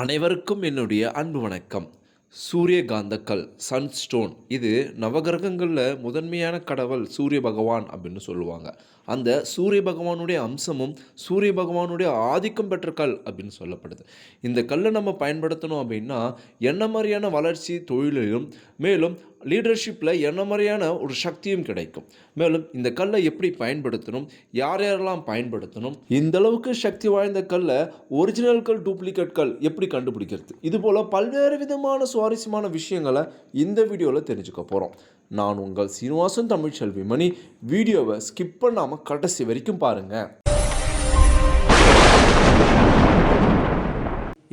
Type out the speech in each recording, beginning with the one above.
அனைவருக்கும் என்னுடைய அன்பு வணக்கம். சூரியகாந்தக்கல் சன்ஸ்டோன் இது நவகிரகங்களில் முதன்மையான கடவுள் சூரிய பகவான் அப்படின்னு சொல்லுவாங்க. அந்த சூரிய பகவானுடைய அம்சமும் சூரிய பகவானுடைய ஆதிக்கம் பெற்ற கல் அப்படின்னு சொல்லப்படுது. இந்த கல்லை நம்ம பயன்படுத்தணும் அப்படின்னா என்ன மாதிரியான வளர்ச்சி தொழிலையும் மேலும் லீடர்ஷிப்பில் என்ன மாதிரியான ஒரு சக்தியும் கிடைக்கும். மேலும் இந்த கல்லை எப்படி பயன்படுத்தணும்? யார் யாரெல்லாம் பயன்படுத்தணும்? இந்த அளவுக்கு சக்தி வாய்ந்த கல்லை ஒரிஜினல் கல் டூப்ளிகேட் கல் எப்படி கண்டுபிடிக்கிறது? இது போல் பல்வேறு விதமான சுவாரஸ்யமான விஷயங்களை இந்த வீடியோவில் தெரிஞ்சுக்க போகிறோம் நான் உங்கள் சீனிவாசன் தமிழ்ச்செல்வி மணி வீடியோவை ஸ்கிப் பண்ணாமல் கடைசி வரைக்கும் பாருங்கள்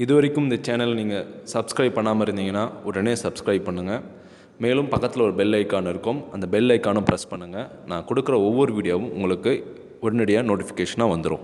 இது வரைக்கும் இந்த சேனல் நீங்கள் சப்ஸ்கிரைப் பண்ணாமல் இருந்தீங்கன்னா உடனே சப்ஸ்கிரைப் பண்ணுங்கள் மேலும் பக்கத்தில் ஒரு பெல் ஐக்கான் இருக்கும். அந்த பெல் ஐக்கானும் ப்ரெஸ் பண்ணுங்கள் நான் கொடுக்குற ஒவ்வொரு வீடியோவும் உங்களுக்கு உடனடியாக நோட்டிஃபிகேஷனாக வந்துடும்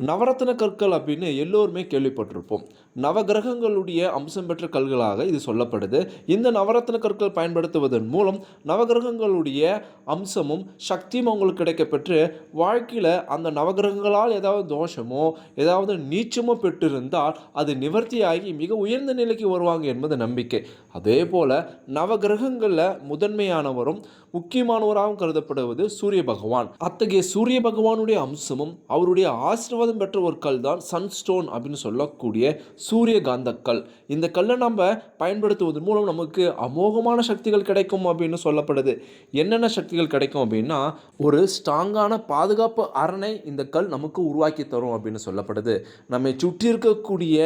நவரத்ன கற்கள் அப்படின்னு எல்லோருமே கேள்விப்பட்டிருப்போம். நவகிரகங்களுடைய அம்சம் பெற்ற கல்களாக இது சொல்லப்படுது. இந்த நவரத்ன கற்கள் பயன்படுத்துவதன் மூலம் நவகிரகங்களுடைய அம்சமும் சக்தியும் அவங்களுக்கு கிடைக்கப்பெற்று வாழ்க்கையில் அந்த நவகிரகங்களால் ஏதாவது தோஷமோ ஏதாவது நீச்சமோ பெற்றிருந்தால் அது நிவர்த்தியாகி மிக உயர்ந்த நிலைக்கு வருவாங்க என்பது நம்பிக்கை. அதே போல் நவகிரகங்களில் முதன்மையானவரும் முக்கியமானவராகவும் கருதப்படுவது சூரிய பகவான். அத்தகைய சூரிய பகவானுடைய அம்சமும் அவருடைய ஆசீர்வாதம் பெற்ற ஒரு கல் தான் சன்ஸ்டோன் அப்படின்னு சொல்லக்கூடிய சூரியகாந்த கல் இந்த கல்லை நம்ம பயன்படுத்துவதன் மூலம் நமக்கு அமோகமான சக்திகள் கிடைக்கும் அப்படின்னு சொல்லப்படுது. என்னென்ன சக்திகள் கிடைக்கும் அப்படின்னா ஒரு ஸ்ட்ராங்கான பாதுகாப்பு அரணை இந்த கல் நமக்கு உருவாக்கி தரும் அப்படின்னு சொல்லப்படுது. நம்மை சுற்றி இருக்கக்கூடிய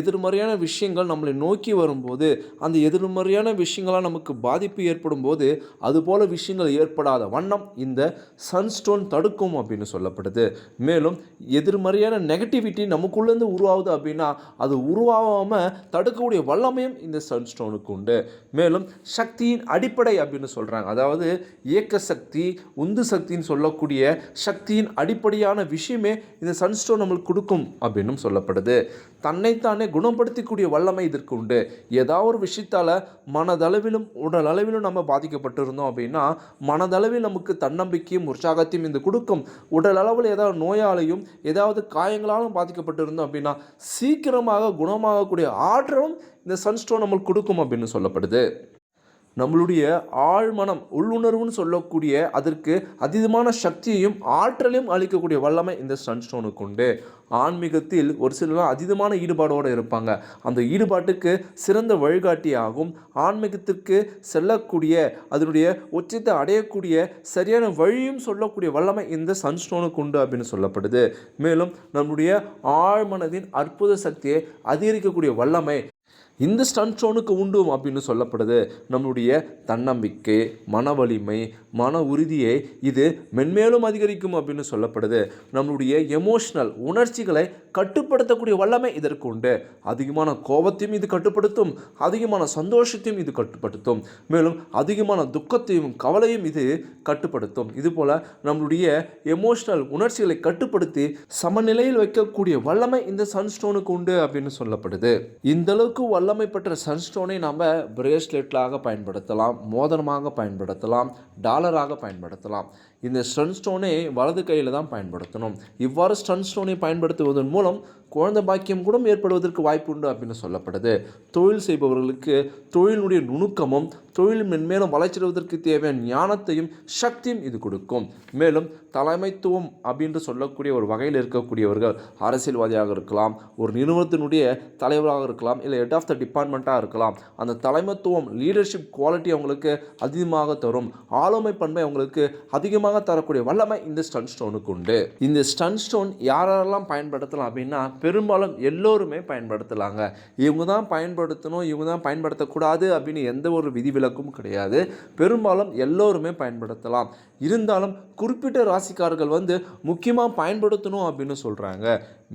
எதிர்மறையான விஷயங்கள் நம்மளை நோக்கி வரும்போது அந்த எதிர்மறையான விஷயங்களால் நமக்கு பாதிப்பு ஏற்படும் போது அதுபோல விஷயங்கள் ஏற்படாத வண்ணம் இந்த சன்ஸ்டோன் தடுக்கும் அப்படின்னு சொல்லப்படுது. மேலும் எதிர்மறையான நெகட்டிவிட்டி நமக்குள்ளேருந்து உருவாகுது அப்படின்னா அது உருவாகாமல் தடுக்கக்கூடிய வல்லமையும் இந்த சன்ஸ்டோனுக்கு உண்டு. மேலும் சக்தியின் அடிப்படை அப்படின்னு சொல்கிறாங்க அதாவது இயக்க சக்தி உந்து சக்தின்னு சொல்லக்கூடிய சக்தியின் அடிப்படையான விஷயமே இந்த சன்ஸ்டோன் நம்மளுக்கு கொடுக்கும் அப்படின்னும் சொல்லப்படுது. தன்னைத்தானே குணப்படுத்திக்கூடிய வல்லமை இதற்கு உண்டு. ஏதாவது ஒரு விஷயத்தால் மனதளவிலும் உடல் அளவிலும் நம்ம பாதிக்கப்பட்டிருந்தோம் அப்படின்னா மனதளவில் நமக்கு தன்னம்பிக்கையும் உற்சாகத்தையும் இது கொடுக்கும். உடல் அளவில் ஏதாவது நோயாலையும் ஏதாவது காயங்களாலும் பாதிக்கப்பட்டிருந்தோம் அப்படின்னா சீக்கிரமாக குணமாகக்கூடிய ஆற்றலும் இந்த சன்ஸ்டோன் நம்மளுக்கு கொடுக்கும் அப்படின்னு சொல்லப்படுது. நம்மளுடைய ஆழ்மனம் உள்ளுணர்வுன்னு சொல்லக்கூடிய அதற்கு அதீதமான சக்தியையும் ஆற்றலையும் அளிக்கக்கூடிய வல்லமை இந்த சன்ஸ்டோனுக்கு உண்டு. ஆன்மீகத்தில் ஒரு சிலர்லாம் அதீதமான ஈடுபாடோடு இருப்பாங்க. அந்த ஈடுபாட்டுக்கு சிறந்த வழிகாட்டியாகும். ஆன்மீகத்திற்கு செல்லக்கூடிய அதனுடைய உச்சத்தை அடையக்கூடிய சரியான வழியும் சொல்லக்கூடிய வல்லமை இந்த சன்ஸ்டோனுக்கு உண்டு அப்படின்னு சொல்லப்படுது. மேலும் நம்முடைய ஆழ்மனதின் அற்புத சக்தியை அதிகரிக்கக்கூடிய வல்லமை இந்த ஸ்டன்ஸ்டோனுக்கு உண்டும் அப்படின்னு சொல்லப்படுது. நம்மளுடைய தன்னம்பிக்கை மன வலிமை மன உறுதியை இது மென்மேலும் அதிகரிக்கும் அப்படின்னு சொல்லப்படுது. நம்மளுடைய எமோஷ்னல் உணர்ச்சிகளை கட்டுப்படுத்தக்கூடிய வல்லமை இதற்கு உண்டு. அதிகமான கோபத்தையும் இது கட்டுப்படுத்தும் அதிகமான சந்தோஷத்தையும் இது கட்டுப்படுத்தும். மேலும் அதிகமான துக்கத்தையும் கவலையும் இது கட்டுப்படுத்தும். இதுபோல் நம்மளுடைய எமோஷ்னல் உணர்ச்சிகளை கட்டுப்படுத்தி சமநிலையில் வைக்கக்கூடிய வல்லமை இந்த சன்ஸ்டோனுக்கு உண்டு அப்படின்னு சொல்லப்படுது. இந்த அளவுக்கு வல்லமை பெற்ற சன்ஸ்டோனை நாம் பிரேஸ்லெட்லாக பயன்படுத்தலாம் மோதனமாக பயன்படுத்தலாம் டாலராக பயன்படுத்தலாம். இந்த ஸ்டன்ஸ்டோனை வலது கையில் தான் பயன்படுத்தணும். இவ்வாறு ஸ்டன்ஸ்டோனை பயன்படுத்துவதன் மூலம் குழந்தை பாக்கியம் கூட ஏற்படுவதற்கு வாய்ப்பு உண்டு அப்படின்னு சொல்லப்படுது. தொழில் செய்பவர்களுக்கு தொழிலுடைய நுணுக்கமும் தொழில் மென்மேலும் வளர்ச்சிடுவதற்கு தேவையான ஞானத்தையும் சக்தியும் இது கொடுக்கும். மேலும் தலைமைத்துவம் அப்படின்று சொல்லக்கூடிய ஒரு வகையில் இருக்கக்கூடியவர்கள் அரசியல்வாதியாக இருக்கலாம் ஒரு நிறுவனத்தினுடைய தலைவராக இருக்கலாம் இல்லை ஹெட் ஆஃப் த டிபார்ட்மெண்ட்டாக இருக்கலாம். அந்த தலைமைத்துவம் லீடர்ஷிப் குவாலிட்டி அவங்களுக்கு அதிகமாக தரும். ஆளுமை பண்பை அவங்களுக்கு அதிகமாக தரக்கூடிய வல்லமை இந்த ஸ்டன் ஸ்டோனுக்கு உண்டு. இந்த ஸ்டன் ஸ்டோன் யாரெல்லாம் பயன்படுத்தலாம் அப்படின்னா பெரும்பாலும் எல்லோருமே பயன்படுத்தலாங்க. இவங்க தான் பயன்படுத்தணும் இவங்க தான் பயன்படுத்தக்கூடாது அப்படின்னு எந்த ஒரு விதிவிலக்கும் கிடையாது. பெரும்பாலும் எல்லோருமே பயன்படுத்தலாம். இருந்தாலும் குறிப்பிட்ட ராசிக்காரர்கள் வந்து முக்கியமாக பயன்படுத்தணும் அப்படின்னு சொல்கிறாங்க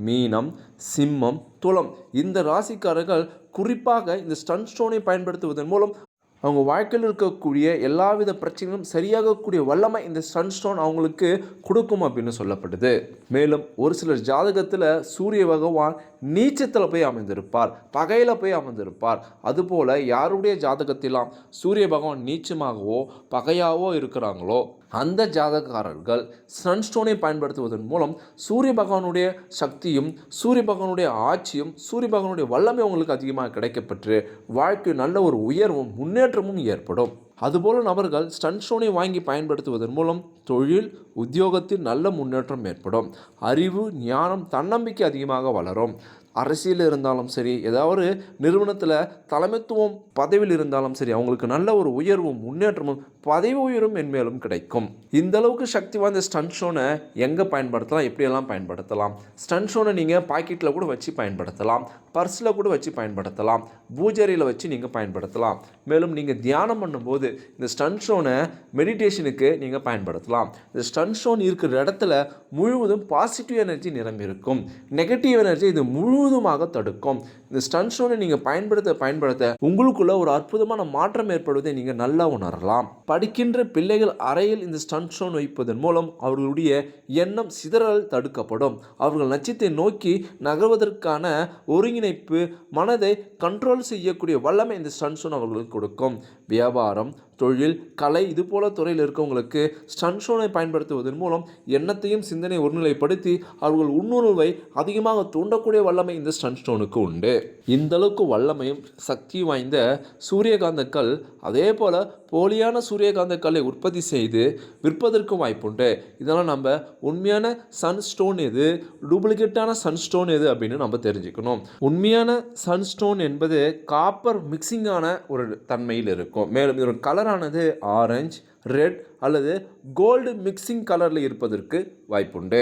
மீனம் சிம்மம் துளம். இந்த ராசிக்காரர்கள் குறிப்பாக இந்த ஸ்டன் ஸ்டோனை பயன்படுத்துவதன் மூலம் அவங்க வாழ்க்கையில் இருக்கக்கூடிய எல்லாவித பிரச்சனைகளும் சரியாகக்கூடிய வல்லமை இந்த சன்ஸ்டோன் அவங்களுக்கு கொடுக்கும் அப்படின்னு சொல்லப்படுது. மேலும் ஒரு சிலர் ஜாதகத்தில் சூரிய பகவான் நீச்சத்தில் போய் அமைந்திருப்பார் பகையில் போய் அமைந்திருப்பார் அதுபோல் யாருடைய ஜாதகத்திலாம் சூரிய பகவான் நீச்சமாகவோ பகையாகவோ இருக்கிறாங்களோ அந்த ஜாதகக்காரர்கள் சன்ஸ்டோனை பயன்படுத்துவதன் மூலம் சூரிய பகவானுடைய சக்தியும் சூரிய பகவானுடைய ஆட்சியும் சூரிய பகவானுடைய வல்லமை அவங்களுக்கு அதிகமாக கிடைக்கப்பெற்று வாழ்க்கை நல்ல ஒரு உயர்வும் முன்னேற்றமும் ஏற்படும். அதுபோல நபர்கள் ஸ்டன்ஸ்டோனை வாங்கி பயன்படுத்துவதன் மூலம் தொழில் உத்தியோகத்தில் நல்ல முன்னேற்றம் ஏற்படும். அறிவு ஞானம் தன்னம்பிக்கை அதிகமாக வளரும். அரசியல் இருந்தாலும் சரி ஏதாவது நிறுவனத்தில் தலைமைத்துவம் பதவியில் இருந்தாலும் சரி அவங்களுக்கு நல்ல ஒரு உயர்வும் முன்னேற்றமும் பதவி உயரும் மென்மேலும் கிடைக்கும். இந்த அளவுக்கு சக்தி வாய்ந்த ஸ்டன் ஷோனை எங்கே பயன்படுத்தலாம் எப்படியெல்லாம் பயன்படுத்தலாம்? ஸ்டன் ஷோனை நீங்கள் பாக்கெட்டில் கூட வச்சு பயன்படுத்தலாம் பர்ஸில் கூட வச்சு பயன்படுத்தலாம் பூஜரியில் வச்சு நீங்கள் பயன்படுத்தலாம். மேலும் நீங்கள் தியானம் பண்ணும்போது இந்த ஸ்டன் ஷோனை மெடிடேஷனுக்கு நீங்கள் பயன்படுத்தலாம். இந்த ஸ்டன் ஷோன் இருக்கிற இடத்துல முழுவதும் பாசிட்டிவ் எனர்ஜி நிரம்பி இருக்கும் நெகட்டிவ் எனர்ஜி இது முழு முழுவதுமாக தடுக்கும். இந்த ஸ்டன் ஷோனை நீங்கள் பயன்படுத்த பயன்படுத்த உங்களுக்குள்ள ஒரு அற்புதமான மாற்றம் ஏற்படுவதை நீங்கள் நல்லா உணரலாம். படிக்கின்ற பிள்ளைகள் அறையில் இந்த ஸ்டன் ஷோன் வைப்பதன் மூலம் அவர்களுடைய எண்ணம் சிதறல் தடுக்கப்படும். அவர்கள் நட்சத்தை நோக்கி நகர்வதற்கான ஒருங்கிணைப்பு மனதை கண்ட்ரோல் செய்யக்கூடிய வல்லமை இந்த ஸ்டன் ஷோன் அவர்களுக்கு கொடுக்கும். வியாபாரம் தொழில் கலை இது போல துறையில் இருக்கவங்களுக்கு ஸ்டன்ஷோனை பயன்படுத்துவதன் மூலம் எண்ணத்தையும் சிந்தனை ஒருநிலைப்படுத்தி அவர்கள் உண்ணுணர்வை அதிகமாக தூண்டக்கூடிய வல்லமை இந்த ஸ்டன்ஸ்டோனுக்கு உண்டு. இந்த அளவுக்கு வல்லமையும் சக்தி வாய்ந்த சூரியகாந்தக்கல் அதே போல் போலியான சூரியகாந்தக்கல்லை உற்பத்தி செய்து விற்பதற்கும் வாய்ப்புண்டு. இதெல்லாம் நம்ம உண்மையான சன் ஸ்டோன் எது டூப்ளிகேட்டான சன் ஸ்டோன் எது அப்படின்னு நம்ம தெரிஞ்சுக்கணும். உண்மையான சன் ஸ்டோன் என்பது காப்பர் மிக்சிங்கான ஒரு தன்மையில் இருக்கும். மேலும் இதோட கலரானது ஆரஞ்சு ரெட் அல்லது கோல்டு மிக்சிங் கலரில் இருப்பதற்கு வாய்ப்புண்டு.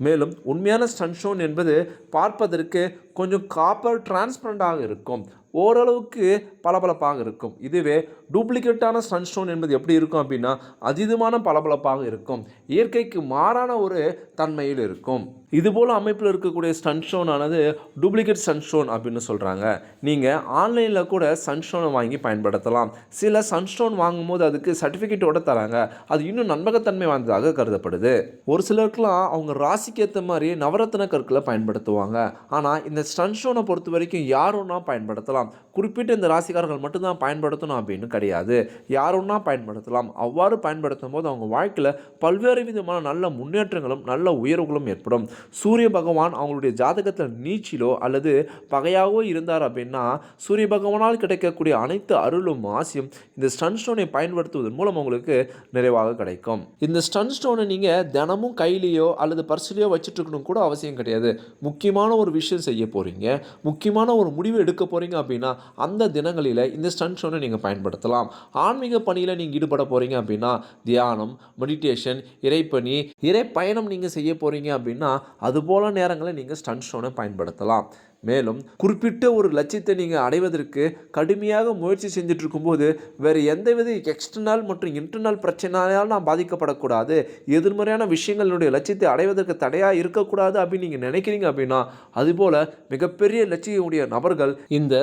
மேலும் உண்மையான ஸ்டன்ஷோன் என்பது பார்ப்பதற்கு கொஞ்சம் காப்பர் டிரான்ஸ்பரண்டாக இருக்கும். ஓரளவுக்கு பளபளப்பாக இருக்கும். இதுவே டூப்ளிகேட்டான சன்ஸ்டோன் என்பது எப்படி இருக்கும் அப்படின்னா அதீதமான பளபளப்பாக இருக்கும். இயற்கைக்கு மாறான ஒரு தன்மையில் இருக்கும். இதுபோல் அமைப்பில் இருக்கக்கூடிய சன்ஸ்டோன் ஆனது டூப்ளிகேட் சன்ஸ்டோன் அப்படின்னு சொல்கிறாங்க நீங்கள் ஆன்லைனில் கூட சன்ஸ்டோனை வாங்கி பயன்படுத்தலாம். சில சன்ஸ்டோன் வாங்கும்போது அதுக்கு சர்டிஃபிகேட்டோட தராங்க. அது இன்னும் நம்பகத்தன்மை வாய்ந்ததாக கருதப்படுது. ஒரு சிலருக்குலாம் அவங்க ராசிக்கு ஏற்ற மாதிரி நவரத்ன கற்களை பயன்படுத்துவாங்க. ஆனால் இந்த சன்ஸ்டோனை பொறுத்த வரைக்கும் யாருன்னா பயன்படுத்தலாம்? குறிப்பிட்ட இந்த ராசிக்காரர்கள் மட்டும்தான் பயன்படுத்தணும் அப்படின்னு கிடையாது. யாருன்னா பயன்படுத்தலாம்? அவ்வாறு பயன்படுத்தும் போது அவங்க வாழ்க்கையில் பல்வேறு விதமான நல்ல முன்னேற்றங்களும் நல்ல உயர்வுகளும் ஏற்படும். சூரிய பகவான் அவங்களுடைய ஜாதகத்தில் நீச்சிலோ அல்லது பகையாகவோ இருந்தார் அப்படின்னா சூரிய பகவானால் கிடைக்கக்கூடிய அனைத்து அருளும் ஆசையும் இந்த ஸ்டன் ஸ்டோனை பயன்படுத்துவதன் மூலம் உங்களுக்கு நிறைவாக கிடைக்கும். இந்த ஸ்டன் ஸ்டோனை நீங்கள் தினமும் கையிலேயோ அல்லது பர்சிலேயோ வச்சுட்டு இருக்கணும் கூட அவசியம் கிடையாது. முக்கியமான ஒரு விஷயம் செய்ய போகிறீங்க முக்கியமான ஒரு முடிவு எடுக்க போகிறீங்க அப்படின்னா அந்த தினங்களில் இந்த ஸ்டன் ஷோனை நீங்கள் பயன்படுத்தலாம். ஆன்மீக பணியில் நீங்கள் ஈடுபட போகிறீங்க அப்படின்னா தியானம் மெடிடேஷன் இறைப்பணி இறை பயணம் நீங்கள் செய்ய போகிறீங்க அப்படின்னா அதுபோல நேரங்களில் நீங்கள் ஸ்டன் ஷோனை பயன்படுத்தலாம். மேலும் குறிப்பிட்ட ஒரு லட்சியத்தை நீங்கள் அடைவதற்கு கடுமையாக முயற்சி செஞ்சுட்டு இருக்கும்போது வேறு எந்தவித எக்ஸ்டர்னல் மற்றும் இன்டர்னல் பிரச்சனையால் நான் பாதிக்கப்படக்கூடாது. எதிர்மறையான விஷயங்களுடைய லட்சியத்தை அடைவதற்கு தடையாக இருக்கக்கூடாது அப்படின்னு நீங்கள் நினைக்கிறீங்க அப்படின்னா அதுபோல் மிகப்பெரிய லட்சியமுடைய நபர்கள் இந்த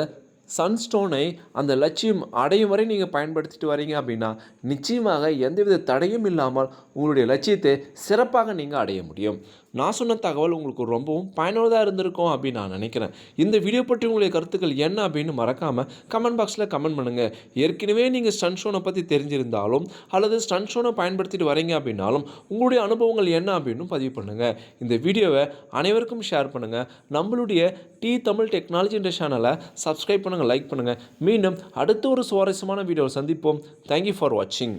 சன்ஸ்டோனை அந்த லட்சியம் அடையும் வரை நீங்கள் பயன்படுத்திட்டு வரீங்க அப்படின்னா நிச்சயமாக எந்தவித தடையும் இல்லாமல் உங்களுடைய லட்சியத்தை சிறப்பாக நீங்கள் அடைய முடியும். நான் சொன்ன தகவல் உங்களுக்கு ரொம்பவும் பயனுள்ளதாக இருந்திருக்கும் அப்படின்னு நான் நினைக்கிறேன். இந்த வீடியோ பற்றி உங்களுடைய கருத்துக்கள் என்ன அப்படின்னு மறக்காமல் கமெண்ட் பாக்ஸில் கமெண்ட் பண்ணுங்கள் ஏற்கனவே நீங்கள் ஸ்டன் ஷோனை பற்றி தெரிஞ்சிருந்தாலும் அல்லது ஸ்டன் ஷோனை பயன்படுத்திட்டு வரீங்க அப்படின்னாலும் உங்களுடைய அனுபவங்கள் என்ன அப்படின்னு பதிவு பண்ணுங்கள் இந்த வீடியோவை அனைவருக்கும் ஷேர் பண்ணுங்கள் நம்மளுடைய டி தமிழ் டெக்னாலஜின்ற சேனலை சப்ஸ்கிரைப் பண்ணுங்கள் லைக் பண்ணுங்கள் மீண்டும் அடுத்த ஒரு சுவாரஸ்யமான வீடியோவை சந்திப்போம். தேங்க்யூ ஃபார் வாட்சிங்